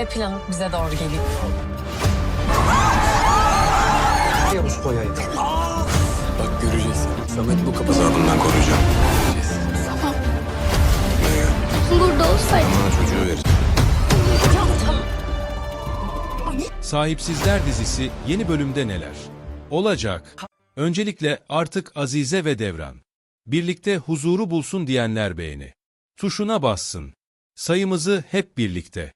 B planı bize doğru geliyor. Yavuz koyayım. Bak göreceksin. Samet bu kapı azabından koruyacağım. Göreceğiz. Burada olsaydı. Bana çocuğu vereceğim. Sahipsizler dizisi yeni bölümde neler? Olacak. Öncelikle artık Azize ve Devran. Birlikte huzuru bulsun diyenler beğeni. Tuşuna bassın. Sayımızı hep birlikte.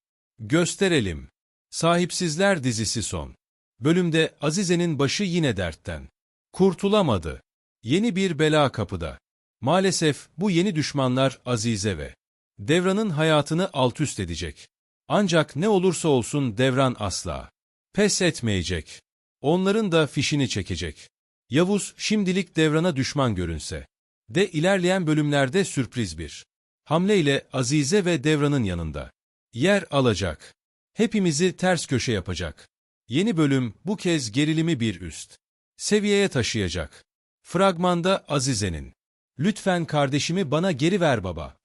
Gösterelim. Sahipsizler dizisi son. Bölümde Azize'nin başı yine dertten. Kurtulamadı. Yeni bir bela kapıda. Maalesef bu yeni düşmanlar Azize ve Devran'ın hayatını altüst edecek. Ancak ne olursa olsun Devran asla pes etmeyecek. Onların da fişini çekecek. Yavuz şimdilik Devran'a düşman görünse de ilerleyen bölümlerde sürpriz bir hamleyle Azize ve Devran'ın yanında yer alacak. Hepimizi ters köşe yapacak. Yeni bölüm bu kez gerilimi bir üst seviyeye taşıyacak. Fragmanda Azize'nin "Lütfen kardeşimi bana geri ver baba."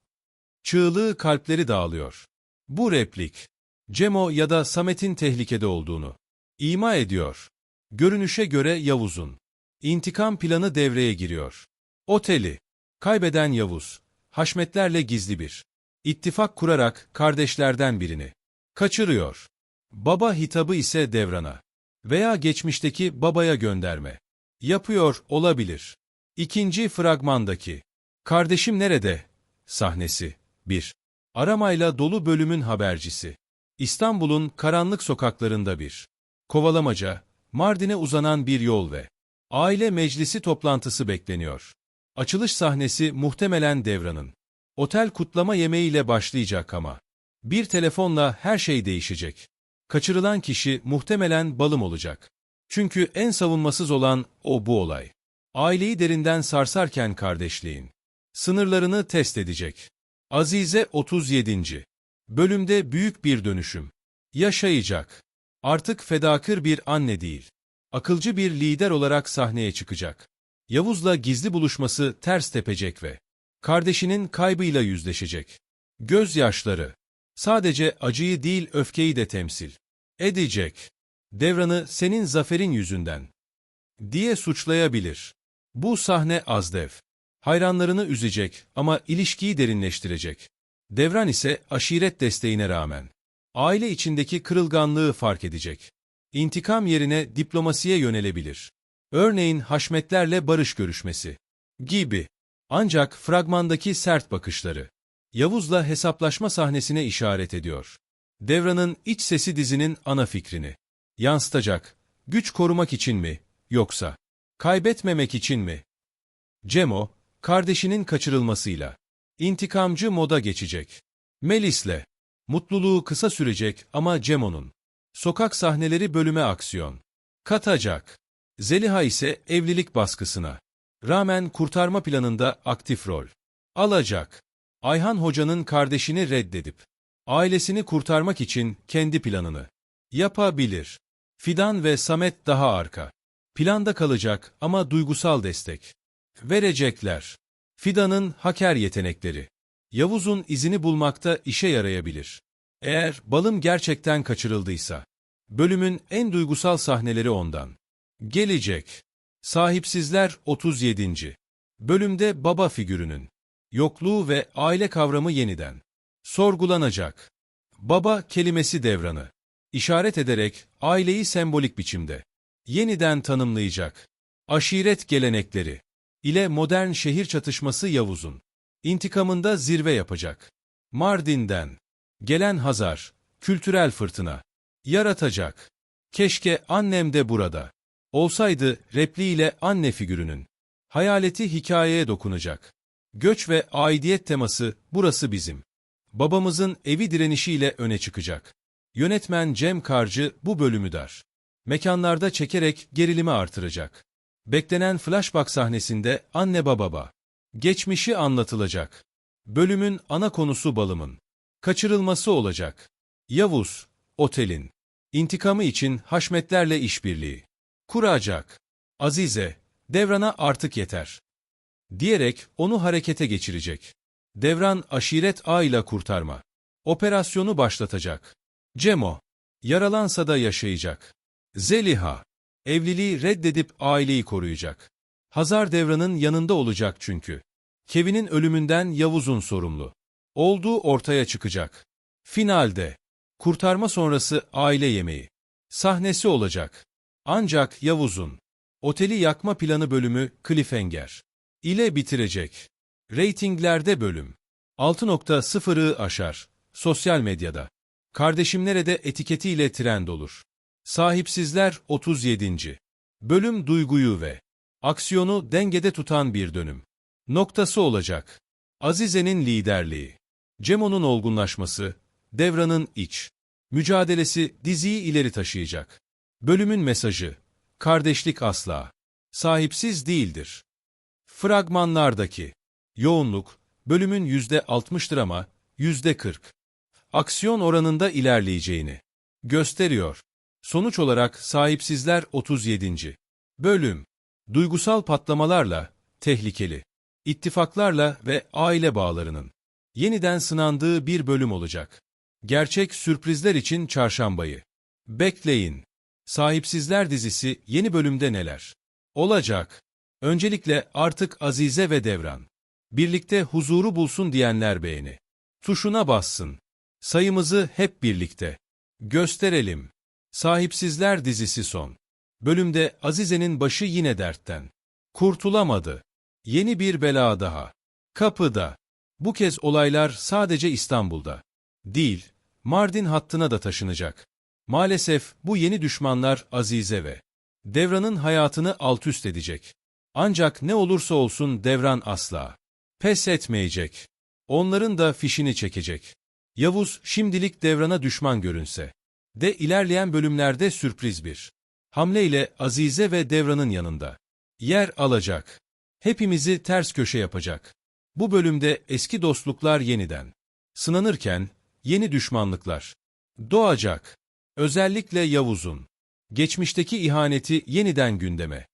Çığlığı kalpleri dağılıyor. Bu replik, Cemo ya da Samet'in tehlikede olduğunu ima ediyor. Görünüşe göre Yavuz'un intikam planı devreye giriyor. Oteli, kaybeden Yavuz, Haşmetlerle gizli bir ittifak kurarak kardeşlerden birini kaçırıyor. Baba hitabı ise Devran'a veya geçmişteki babaya gönderme yapıyor olabilir. İkinci fragmandaki Kardeşim nerede? sahnesi 1. Aramayla dolu bölümün habercisi. İstanbul'un karanlık sokaklarında bir kovalamaca, Mardin'e uzanan bir yol ve aile meclisi toplantısı bekleniyor. Açılış sahnesi muhtemelen Devran'ın. Otel kutlama yemeğiyle başlayacak ama. Bir telefonla her şey değişecek. Kaçırılan kişi muhtemelen balım olacak. Çünkü en savunmasız olan o bu olay. Aileyi derinden sarsarken kardeşliğin sınırlarını test edecek. Azize 37. Bölümde büyük bir dönüşüm. Yaşayacak. Artık fedakır bir anne değil. Akılcı bir lider olarak sahneye çıkacak. Yavuz'la gizli buluşması ters tepecek ve kardeşinin kaybıyla yüzleşecek. Gözyaşları sadece acıyı değil öfkeyi de temsil edecek. Devran'ı senin zaferin yüzünden diye suçlayabilir. Bu sahne azdev. Hayranlarını üzecek ama ilişkiyi derinleştirecek. Devran ise aşiret desteğine rağmen aile içindeki kırılganlığı fark edecek. İntikam yerine diplomasiye yönelebilir. Örneğin Haşmetlerle barış görüşmesi gibi. Ancak fragmandaki sert bakışları Yavuz'la hesaplaşma sahnesine işaret ediyor. Devran'ın iç sesi dizinin ana fikrini yansıtacak. Güç korumak için mi, yoksa kaybetmemek için mi? Cemo, kardeşinin kaçırılmasıyla intikamcı moda geçecek. Melis'le mutluluğu kısa sürecek ama Cemo'nun sokak sahneleri bölüme aksiyon katacak. Zeliha ise evlilik baskısına rağmen kurtarma planında aktif rol alacak. Ayhan Hoca'nın kardeşini reddedip ailesini kurtarmak için kendi planını yapabilir. Fidan ve Samet daha arka. Planda kalacak ama duygusal destek verecekler. Fidan'ın haker yetenekleri. Yavuz'un izini bulmakta işe yarayabilir. Eğer balım gerçekten kaçırıldıysa, bölümün en duygusal sahneleri ondan. Gelecek. Sahipsizler 37. Bölümde baba figürünün yokluğu ve aile kavramı yeniden sorgulanacak. Baba kelimesi devranı işaret ederek aileyi sembolik biçimde yeniden tanımlayacak. Aşiret gelenekleri ile modern şehir çatışması Yavuz'un intikamında zirve yapacak. Mardin'den gelen Hazar, kültürel fırtına yaratacak. Keşke annem de burada olsaydı repliğiyle anne figürünün hayaleti hikayeye dokunacak. Göç ve aidiyet teması burası bizim. Babamızın evi direnişiyle öne çıkacak. Yönetmen Cem Karcı bu bölümü dar. Mekanlarda çekerek gerilimi artıracak. Beklenen flashback sahnesinde anne bababa. Geçmişi anlatılacak. Bölümün ana konusu balımın. Kaçırılması olacak. Yavuz, otelin. intikamı için haşmetlerle işbirliği. Kuracak. Azize, Devran'a artık yeter. Diyerek onu harekete geçirecek. Devran aşiret ağıyla kurtarma. Operasyonu başlatacak. Cemo, yaralansa da yaşayacak. Zeliha, evliliği reddedip aileyi koruyacak. Hazar Devran'ın yanında olacak çünkü. Kevin'in ölümünden Yavuz'un sorumlu. Olduğu ortaya çıkacak. Finalde, kurtarma sonrası aile yemeği. Sahnesi olacak. Ancak Yavuz'un, oteli yakma planı bölümü cliffhanger ile bitirecek. Ratinglerde bölüm 6.0'ı aşar. Sosyal medyada. Kardeşimlere de etiketiyle trend olur. Sahipsizler 37. Bölüm duyguyu ve aksiyonu dengede tutan bir dönüm. Noktası olacak. Azize'nin liderliği. Cemo'nun olgunlaşması, Devran'ın iç. Mücadelesi diziyi ileri taşıyacak. Bölümün mesajı. Kardeşlik asla. Sahipsiz değildir. Fragmanlardaki yoğunluk, bölümün yüzde altmıştır ama yüzde kırk. Aksiyon oranında ilerleyeceğini gösteriyor. Sonuç olarak sahipsizler 37. Bölüm, duygusal patlamalarla, tehlikeli, ittifaklarla ve aile bağlarının yeniden sınandığı bir bölüm olacak. Gerçek sürprizler için çarşambayı. Bekleyin. Sahipsizler dizisi yeni bölümde neler? Olacak. Öncelikle artık Azize ve Devran. Birlikte huzuru bulsun diyenler beğeni. Tuşuna bassın. Sayımızı hep birlikte. Gösterelim. Sahipsizler dizisi son. Bölümde Azize'nin başı yine dertten. Kurtulamadı. Yeni bir bela daha. Kapıda. Bu kez olaylar sadece İstanbul'da. Değil, Mardin hattına da taşınacak. Maalesef bu yeni düşmanlar Azize ve Devran'ın hayatını altüst edecek. Ancak ne olursa olsun Devran asla pes etmeyecek. Onların da fişini çekecek. Yavuz şimdilik Devran'a düşman görünse de ilerleyen bölümlerde sürpriz bir hamleyle Azize ve Devran'ın yanında yer alacak. Hepimizi ters köşe yapacak. Bu bölümde eski dostluklar yeniden sınanırken yeni düşmanlıklar doğacak. Özellikle Yavuz'un geçmişteki ihaneti yeniden gündeme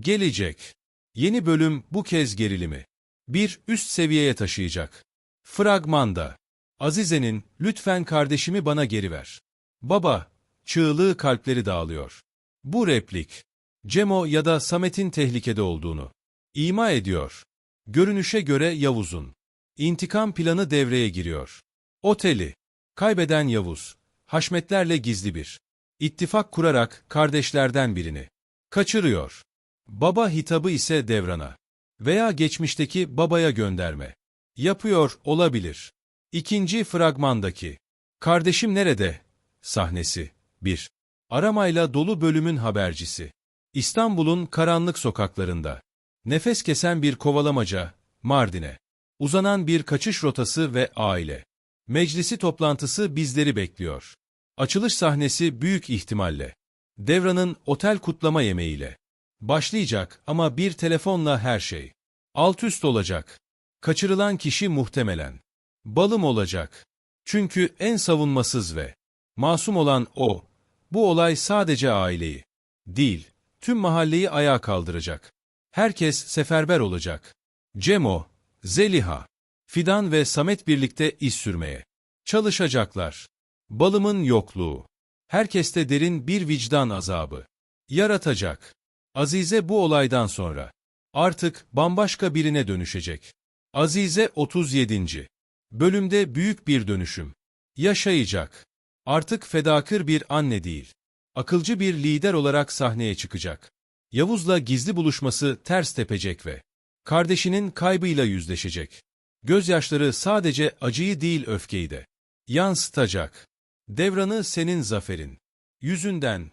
gelecek. Yeni bölüm bu kez gerilimi bir üst seviyeye taşıyacak. Fragmanda Azize'nin lütfen kardeşimi bana geri ver. Baba, çığlığı kalpleri dağılıyor. Bu replik, Cemo ya da Samet'in tehlikede olduğunu ima ediyor. Görünüşe göre Yavuz'un intikam planı devreye giriyor. Oteli, kaybeden Yavuz, Haşmetlerle gizli bir ittifak kurarak kardeşlerden birini kaçırıyor. Baba hitabı ise Devran'a veya geçmişteki babaya gönderme yapıyor olabilir. İkinci fragmandaki Kardeşim Nerede? sahnesi 1. Aramayla dolu bölümün habercisi. İstanbul'un karanlık sokaklarında. Nefes kesen bir kovalamaca, Mardin'e. Uzanan bir kaçış rotası ve aile. Meclisi toplantısı bizleri bekliyor. Açılış sahnesi büyük ihtimalle. Devran'ın otel kutlama yemeğiyle. Başlayacak ama bir telefonla her şey. Alt üst olacak. Kaçırılan kişi muhtemelen. Balım olacak. Çünkü en savunmasız ve masum olan o. Bu olay sadece aileyi değil, tüm mahalleyi ayağa kaldıracak. Herkes seferber olacak. Cemo, Zeliha, Fidan ve Samet birlikte iş sürmeye çalışacaklar. Balımın yokluğu, herkeste derin bir vicdan azabı yaratacak. Azize bu olaydan sonra artık bambaşka birine dönüşecek. Azize 37. bölümde büyük bir dönüşüm yaşayacak. Artık fedakır bir anne değil, akılcı bir lider olarak sahneye çıkacak. Yavuz'la gizli buluşması ters tepecek ve kardeşinin kaybıyla yüzleşecek. Gözyaşları sadece acıyı değil öfkeyi de yansıtacak. Devran'ı senin zaferin, yüzünden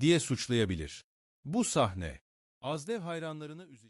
diye suçlayabilir. Bu sahne, Azdev hayranlarını üzecek.